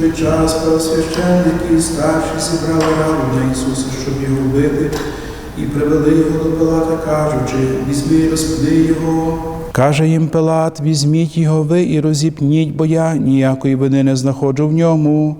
той час правосвященники і старші зібрали раду на Ісуса, щоб його вбити, і привели його до Пилата, кажучи, візьми і розпни його. Каже їм Пилат, візьміть його ви і розіпніть, бо я ніякої вини не знаходжу в ньому.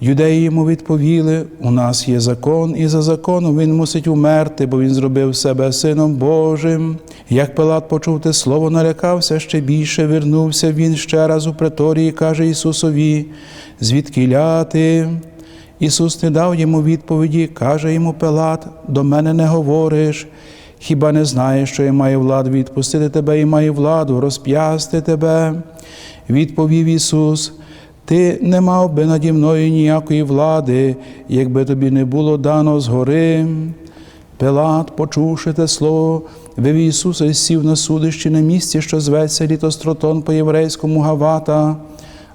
Юдеї йому відповіли: у нас є закон, і за законом він мусить умерти, бо він зробив себе сином Божим. Як Пилат почув те слово, налякався ще більше, вернувся він ще раз у преторії, каже Ісусові, звідки ляти? Ісус не дав йому відповіді, каже йому Пилат, до мене не говориш. Хіба не знаєш, що я маю владу відпустити тебе і маю владу розп'ясти тебе? Відповів Ісус. Ти не мав би наді мною ніякої влади, якби тобі не було дано згори. Пилат, почувши те слово, вивів Ісуса і сів на судищі на місці, що зветься літостротон по єврейському Гавата,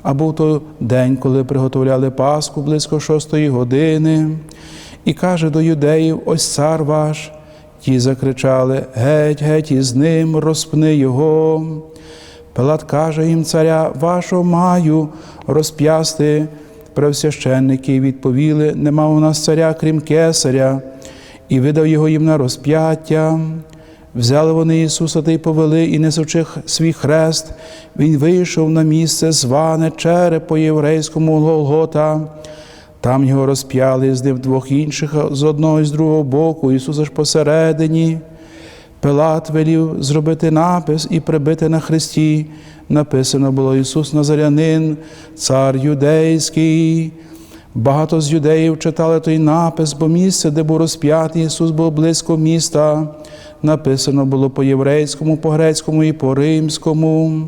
а був то день, коли приготовляли Пасху близько шостої години, і каже до юдеїв: Ось цар ваш. Ті закричали: Геть, геть із ним, розпни його. Пилат каже їм царя вашого маю розп'ясти. Превсвященники відповіли: нема у нас царя, крім кесаря, і видав його їм на розп'яття. Взяли вони Ісуса та й повели, і несучи свій хрест, Він вийшов на місце, зване череп по єврейському Голгота. Там його розп'яли з ним двох інших з одного і з другого боку, Ісуса ж посередині. Пилат велів зробити напис і прибити на хресті. Написано було Ісус Назарянин, цар юдейський. Багато з юдеїв читали той напис, бо місце, де був розп'ятий Ісус, було близько міста. Написано було по-єврейському, по-грецькому і по-римському.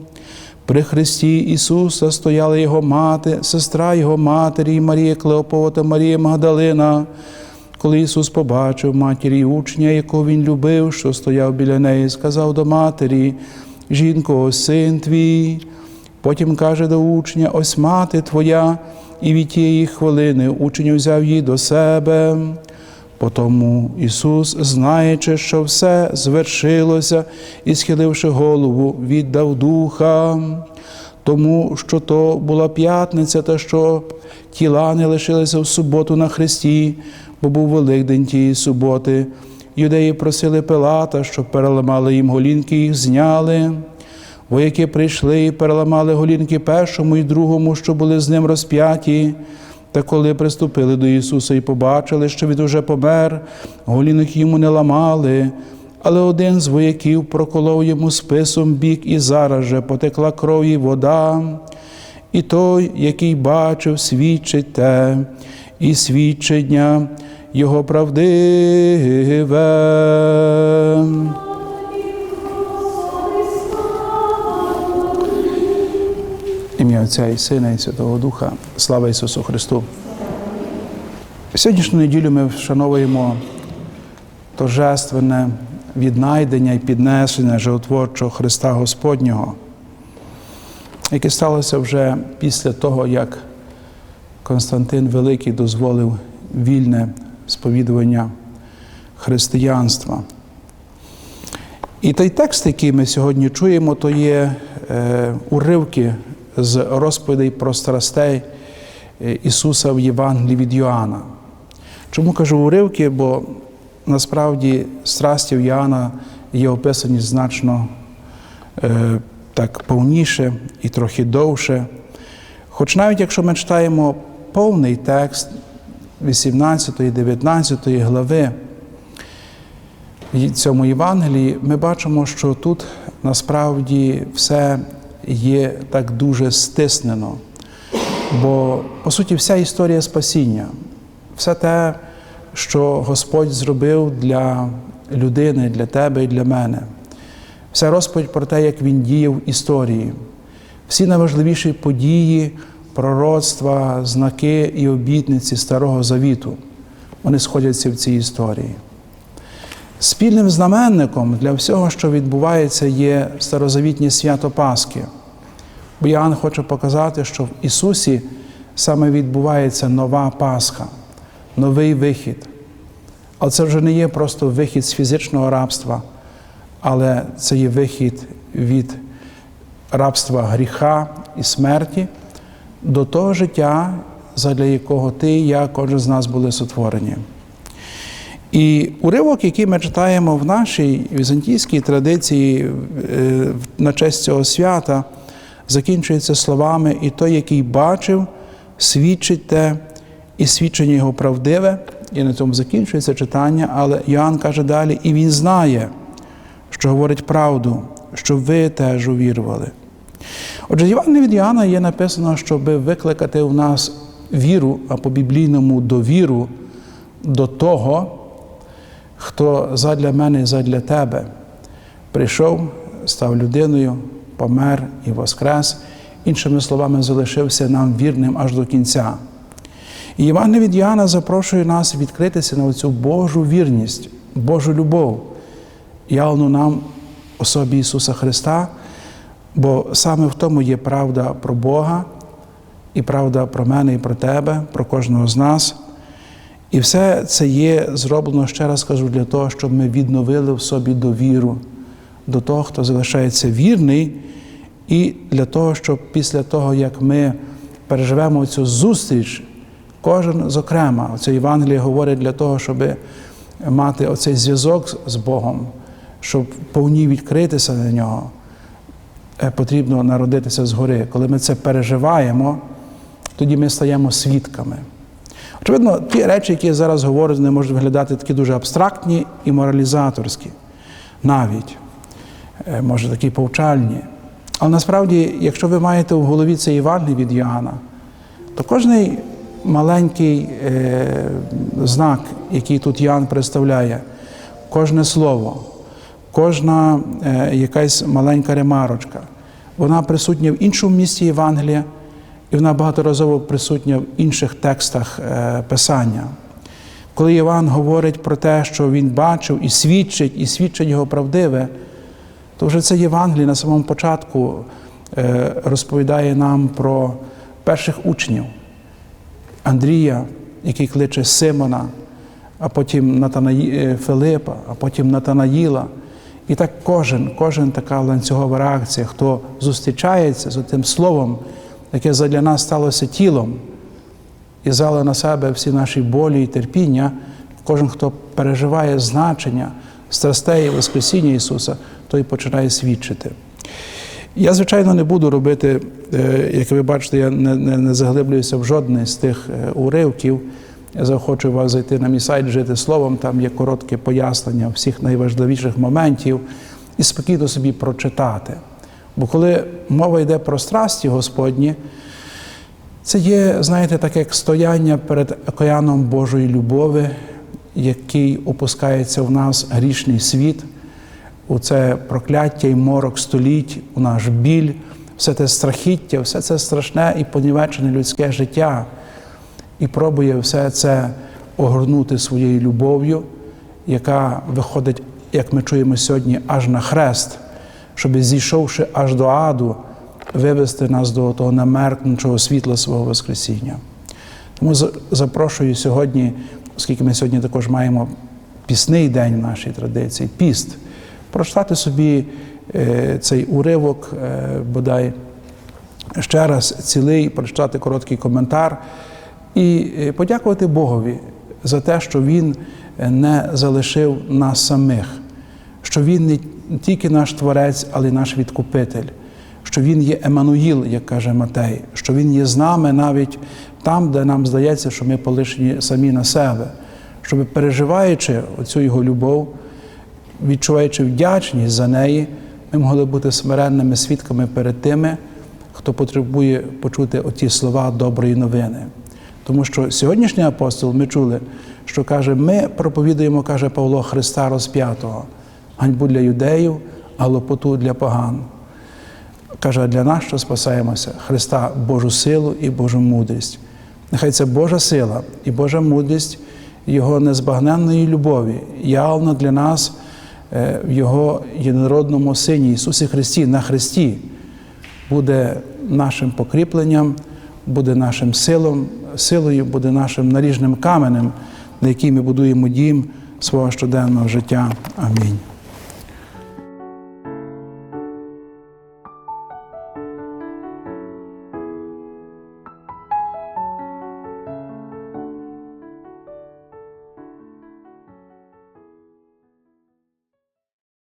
При Христі Ісуса стояла Його мати, сестра Його матері, Марія Клеопова та Марія Магдалина. Коли Ісус побачив матері учня, якого Він любив, що стояв біля неї, сказав до матері, жінко, ось син твій. Потім каже до учня, ось мати твоя, і від тієї хвилини учень взяв її до себе. Потому Ісус, знаючи, що все звершилося, і, схиливши голову, віддав духа, тому що то була п'ятниця, та що тіла не лишилися в суботу на Христі, бо був Великдень тієї суботи. Юдеї просили Пилата, щоб переламали їм голінки, їх зняли. Вояки прийшли і переламали голінки першому і другому, що були з ним розп'яті. Та коли приступили до Ісуса і побачили, що Він уже помер, голінок йому не ламали, але один з вояків проколов йому списом бік, і зараз же потекла кров і вода. І той, який бачив, свідчить те, і свідчення Його правдиве. Ім'я Отця і Сина, і Святого Духа. Слава Ісусу Христу! Сьогоднішню неділю ми вшановуємо торжественне віднайдення і піднесення животворчого Христа Господнього, яке сталося вже після того, як Константин Великий дозволив вільне сповідування християнства. І той текст, який ми сьогодні чуємо, то є е, уривки з розповідей про страстей Ісуса в Євангелії від Йоанна. Чому кажу уривки? Бо насправді страсті в Йоанна є описані значно е, так повніше і трохи довше. Хоч навіть якщо ми читаємо повний текст 18, 19 глави в цьому Євангелії, ми бачимо, що тут насправді все є так дуже стиснено. Бо, по суті, вся історія спасіння, все те, що Господь зробив для людини, для тебе і для мене, вся розповідь про те, як Він діяв в історії, всі найважливіші події, пророцтва, знаки і обітниці Старого Завіту, вони сходяться в цій історії. Спільним знаменником для всього, що відбувається, є старозавітнє свято Пасхи. Бо Іоанн хоче показати, що в Ісусі саме відбувається нова Пасха, новий вихід. Але це вже не є просто вихід з фізичного рабства, але це є вихід від рабства гріха і смерті до того життя, задля якого ти і я, кожен з нас були сотворені. І уривок, який ми читаємо в нашій візантійській традиції е, на честь цього свята, закінчується словами: і той, який бачив, свідчить те, і свідчення його правдиве. І на цьому закінчується читання, але Йоанн каже далі, і він знає, що говорить правду, щоб ви теж увірували. Отже, Євангелії від Іоанна є написано, щоб викликати у нас віру, а по-біблійному довіру до того, хто задля мене і задля тебе прийшов, став людиною, помер і воскрес, іншими словами, залишився нам вірним аж до кінця. І Іван від Іоанна запрошує нас відкритися на цю Божу вірність, Божу любов, явну нам особі Ісуса Христа, бо саме в тому є правда про Бога і правда про мене і про тебе, про кожного з нас. І все це є зроблено, ще раз кажу, для того, щоб ми відновили в собі довіру до того, хто залишається вірний, і для того, щоб після того, як ми переживемо цю зустріч, кожен зокрема, оце Євангеліє говорить для того, щоб мати оцей зв'язок з Богом, щоб повні відкритися на нього, потрібно народитися згори. Коли ми це переживаємо, тоді ми стаємо свідками. Очевидно, ті речі, які я зараз говорю, не можуть виглядати такі дуже абстрактні і моралізаторські, навіть, е, може, такі повчальні. Але насправді, якщо ви маєте в голові цей Євангелій від Йоанна, то кожний маленький е, знак, який тут Йоанн представляє, кожне слово, кожна е, якась маленька ремарочка, вона присутня в іншому місці Євангелія, і вона багаторазово присутня в інших текстах е, Писання. Коли Іван говорить про те, що він бачив і свідчить, і свідчить його правдиве, то вже це Євангеліє на самому початку е, розповідає нам про перших учнів Андрія, який кличе Симона, а потім Натанаї... Филипа, а потім Натанаїла. І так кожен, кожен така ланцюгова реакція, хто зустрічається з тим словом, яке задля нас сталося тілом і взяло на себе всі наші болі і терпіння, кожен, хто переживає значення страстей і Воскресіння Ісуса, той починає свідчити. Я, звичайно, не буду робити, е, як ви бачите, я не, не, не заглиблююся в жодний з тих е, уривків. Я заохочую вас зайти на мій сайт жити словом, там є коротке пояснення всіх найважливіших моментів і спокійно собі прочитати. Бо коли мова йде про страсті Господні, це є, знаєте, таке як стояння перед океаном Божої любові, який опускається в нас грішний світ, у це прокляття і морок століть, у наш біль, все це страхіття, все це страшне і понівечене людське життя, і пробує все це огорнути своєю любов'ю, яка виходить, як ми чуємо сьогодні, аж на хрест, щоб зійшовши аж до аду, вивести нас до того намеркнучого світла свого Воскресіння. Тому запрошую сьогодні, оскільки ми сьогодні також маємо пісний день в нашій традиції, піст, прочитати собі е, цей уривок, е, бодай ще раз цілий, прочитати короткий коментар і е, подякувати Богові за те, що Він не залишив нас самих, що Він не тільки наш Творець, але й наш відкупитель, що Він є Еммануїл, як каже Матей, що Він є з нами навіть там, де нам здається, що ми полишені самі на себе, щоб переживаючи оцю його любов, відчуваючи вдячність за неї, ми могли бути смиренними свідками перед тими, хто потребує почути оті слова доброї новини. Тому що сьогоднішній апостол ми чули, що каже, ми проповідуємо, каже Павло Христа розп'ятого, ганьбу для юдеїв, а лопоту для поган. Каже, а для нас, що спасаємося, Христа Божу силу і Божу мудрість. Нехай це Божа сила і Божа мудрість Його незбагненної любові, явно для нас е, в Його єдинородному Сині Ісусі Христі на Христі буде нашим покріпленням, буде нашим силом, силою, буде нашим наріжним каменем, на який ми будуємо дім свого щоденного життя. Амінь.